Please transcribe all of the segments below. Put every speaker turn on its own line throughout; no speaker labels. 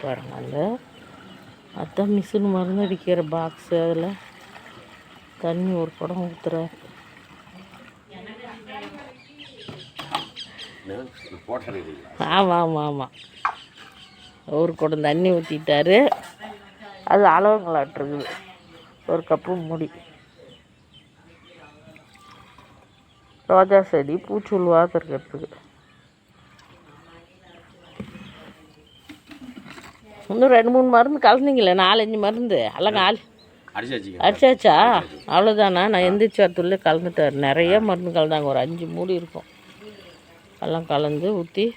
பாருங்க அதில். அதான் மிஷின் மருந்து அடிக்கிற பாக்ஸு அதில். தண்ணி ஒரு குடம்
ஊற்றுற
ஆமாம் ஆமாம் ஆமாம் ஒரு குடம் தண்ணி ஊற்றிட்டாரு அது அளவுங்களாட்டிருக்குது ஒரு கப்பு முடி. ரோஜா செடி பூச்சூல் வாத்துறதுக்கு இன்னும் ரெண்டு மூணு மருந்து கலந்தீங்களே நாலஞ்சு மருந்து. எல்லாம் ஆள் அடிச்சாச்சா. அவ்வளோதானா நான் எந்திரிச்சு வரத்துள்ளே கலந்துட்டார் நிறைய மருந்து கலந்தாங்க. ஒரு அஞ்சு மூடி இருக்கும். எல்லாம் கலந்து ஊற்றி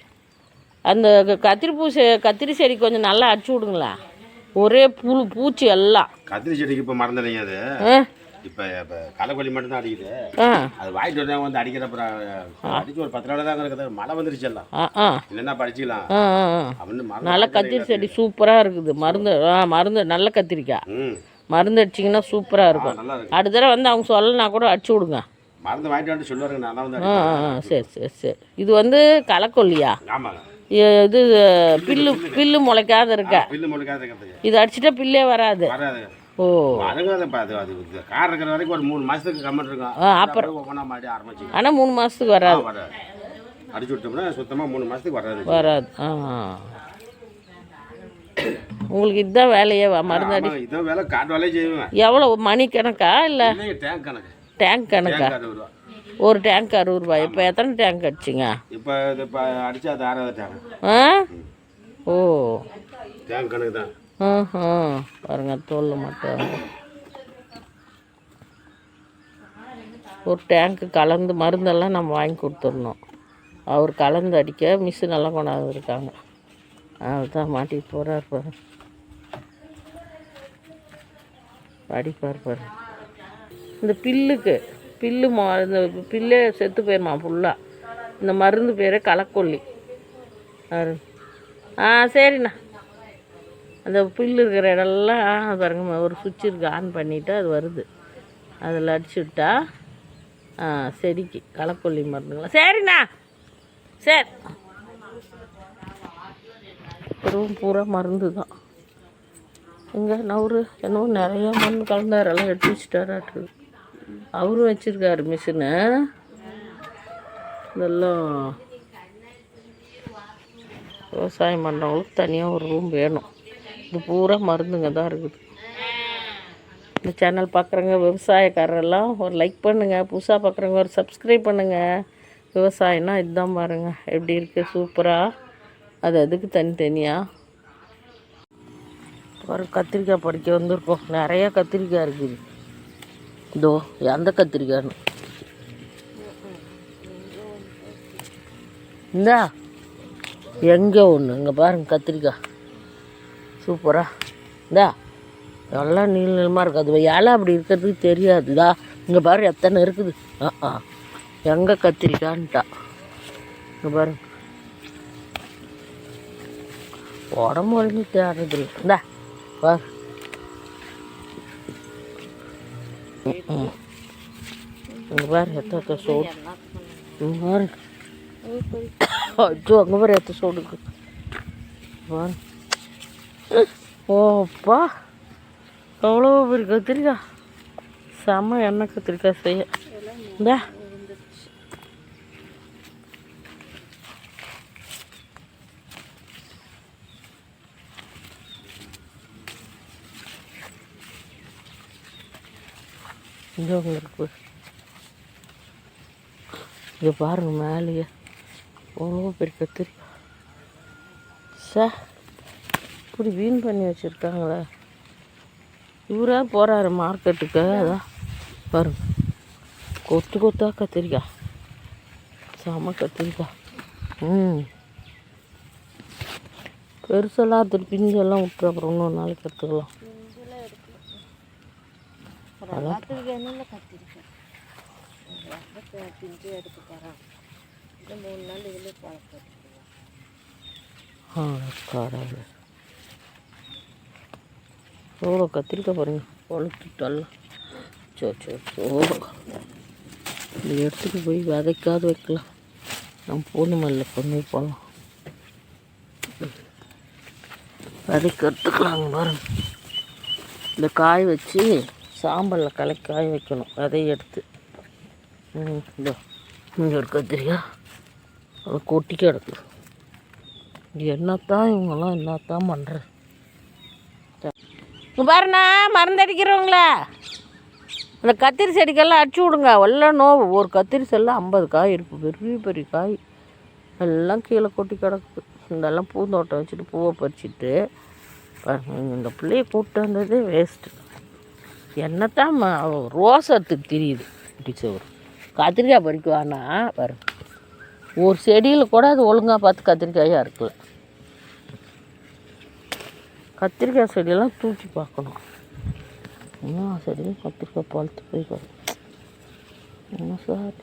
அந்த க- கத்திரி பூ செ கத்திரி செடி கொஞ்சம் நல்லா அடிச்சு விடுங்களேன். ஒரே புழு பூச்சி எல்லாம்.
கத்திரி செடிக்கு இப்போ மறந்துடுங்க அது. இப்போ இப்போ களைக்கொல்லி மட்டும்தான் அடிக்குது. அது வாங்கிட்டு வந்தா வந்து அடிக்கிற அப்புறம் அடிச்சு ஒரு பத்து நாள் தான் இருக்குது மழை வந்துருச்சு எல்லாம். இல்லைன்னா படிச்சுக்கலாம். அப்படின்னு
நல்ல கத்திரி செடி சூப்பராக இருக்குது. மருந்து ஆ மருந்து நல்ல கத்திரிக்காய். மருந்து அடிச்சிங்கன்னா சூப்பராக இருக்கும். அடுத்த தடவை வந்து அவங்க சொல்லனா கூட அடிச்சு விடுங்க.
மருந்து வாங்கிட்டு வந்து சொல்லுவாருங்க நான் வந்து
ஆ சரி சரி சரி. இது வந்து களைக்கொல்லியா?
ஆமாங்க.
இது பில்லு பில்லு முளைக்காத இருக்க.
பில்லு இருக்கிறதுக்கு.
இது அடிச்சிட்டா பில்லே வராது.
வராது
ஓ.
அதுங்க அது அது கார் இருக்கிற வரைக்கும் ஒரு மூணு மாசத்துக்கு கம்மன் இருக்கும்.
அப்புறம்
மாடி ஆரம்பிச்சிங்க
ஆனால் மூணு மாதத்துக்கு வராது.
வராது. அடிச்சு விட்டோம்னா சுத்தமா மூணு மாசத்துக்கு வராது.
வராது. ஆ. உங்களுக்கு இதுதான் வேலையே? வா- மருந்து அடி
ஆமாங்க, இதான் வேலை. காட்டு வேலையே செய்வேன்.
எவ்வளோ மணி கணக்கா இல்லை?
டேங்க் கணக்கு.
டேங்க் கணக்கா? ஒரு டேங்க் அறுபது ரூபாய் இப்போ எத்தனை டேங்க் அடிச்சிங்க?
இப்போ இப்போ அது ஆறாவது டேங்க்
ஆ? ஓ.
டேங்க் கணக்கு தான்.
ம் பாருங்க தோல் மட்டும் ஒரு டேங்க்கு கலந்து மருந்தெல்லாம் நம்ம வாங்கி கொடுத்துடணும். அவர் கலந்து அடிக்க மிஷின் எல்லாம் கொண்டாந்து இருக்காங்க அதுதான் மாட்டிட்டு போகிறார் பாரு. அடிப்பார் பாரு இந்த பில்லுக்கு பில்லு மா இந்த பில்லே செத்து போயிருமா ஃபுல்லாக இந்த மருந்து பேரே களைக்கொல்லி. ஆ சரிண்ணா. அந்த புல் இருக்கிற இடம்லாம் பாருங்க ஒரு சுவிட்ச் இருக்கு ஆன் பண்ணிவிட்டு அது வருது. அதில் அடிச்சு விட்டா செடிக்கு களைக்கொல்லி மருந்துங்களா? சரிண்ணா. சரி. ரூம் பூரா மருந்து தான் இங்கே நவரு என்னவோ நிறைய மருந்து கலந்தார் எல்லாம் எடுத்து வச்சுட்டாராட்டு. அவரும் வச்சுருக்காரு மிஷினு. இதெல்லாம் விவசாயம் பண்ணுறவங்களுக்கு தனியாக ஒரு ரூம் வேணும். இது பூரா மருந்துங்க தான் இருக்குது. இந்த சேனல் பார்க்குறவங்க விவசாயக்காரரெல்லாம் ஒரு லைக் பண்ணுங்கள் புதுசாக பார்க்குறவங்க ஒரு சப்ஸ்கிரைப் பண்ணுங்கள் விவசாயம்னா இதுதான் பாருங்கள் எப்படி இருக்குது சூப்பராக அது அதுக்கு தனித்தனியாக ஒரு கத்திரிக்காய் படிக்க வந்திருக்கோம். நிறைய கத்திரிக்காய் இருக்குது. இதோ எந்த கத்திரிக்காய்னு இந்தா எங்கே ஒன்று இங்கே பாருங்கள் கத்திரிக்காய். சூப்பரா. இந்தா எல்லாம் நீள நீளமாக இருக்குது அது இலை அப்படி இருக்கிறதுக்கு தெரியாதுதா இங்கே பாரு எத்தனை இருக்குது. ஆ ஆ. எங்கே கத்திரிக்கான்ட்டா. இங்கே பாருங்க உடம்பு வலிமை தேடுறது இல்லை இந்தா பாரு. ம். இங்கே பாரு எத்த சோடு. இங்கே பாரு. அச்சோ அங்கே பாரு எத்த சோடு இருக்கு. பாரு. ஓப்பா. எவ்வளோ பெரிய கத்திரிக்காய் செம்ம எண்ணெய் கத்திரிக்காய் செய்ய. இந்த. இங்கே இருக்கு இங்கே பாருங்க மேலேயே. அவ்வளோ பெரிய கத்திரிக்காய் சே இப்படி வீண் பண்ணி வச்சுருக்காங்களே. இவரே போகிறாரு மார்க்கெட்டுக்கு அதான் பாருங்க. கொத்து கொத்தா கத்திரிக்காய். செம கத்திரிக்காய். ம். பெருசெல்லாம் எடுத்துட்டு பிஞ்செல்லாம் விட்டு அப்புறம் இன்னொரு நாளைக்கு எடுத்துக்கலாம். ஆ கடவுளே. எவ்வளோ கத்திரிக்காய் பாருங்க. கொளுத்துட்டெல்லாம் சோ சோ சோ. இந்த எடுத்துட்டு போய் விதைக்காது வைக்கலாம். நம்ம பூனை மல்ல கொண்டு போகலாம் வதக்கி எடுத்துக்கலாங்க பாருங்க. இந்த காய் வச்சு சாம்பலில் கலக்கி காய வைக்கணும். விதைய எடுத்து. ம், இங்கே ஒரு கத்திரிக்காய் அதை கொட்டி கிடக்கு என்னத்தான் இவங்கெல்லாம் என்னத்தான் பண்ணுறது பாருண்ணா மருந்தடிக்கிறவங்களே. அந்த கத்திரி செடிக்கெல்லாம் அடிச்சு விடுங்க. எல்லாம் நோவு ஒரு கத்திரி செல்ல ஐம்பது காய் இருக்குது பெரிய பெரிய காய். எல்லாம் கீழே கொட்டி கிடக்குது. இதெல்லாம் பூந்தோட்டம் வச்சுட்டு பூவை பறிச்சுட்டு இந்த பிள்ளைய கூப்பிட்டு வந்ததே வேஸ்ட்டு என்னத்தான் ரோசத்துக்கு தெரியுது. டீச்சர் கத்திரிக்காய் பறிக்குவானா பாருங்க. ஒரு செடியில் கூட அது ஒழுங்காக பார்த்து கத்திரிக்காயாக இருக்குல்ல. கத்திரிக்காய் செடியெல்லாம் தூக்கி பார்க்கணும். என்ன செடி கத்திரிக்காய் பழுத்து போய் பார்க்கணும் என்ன சார்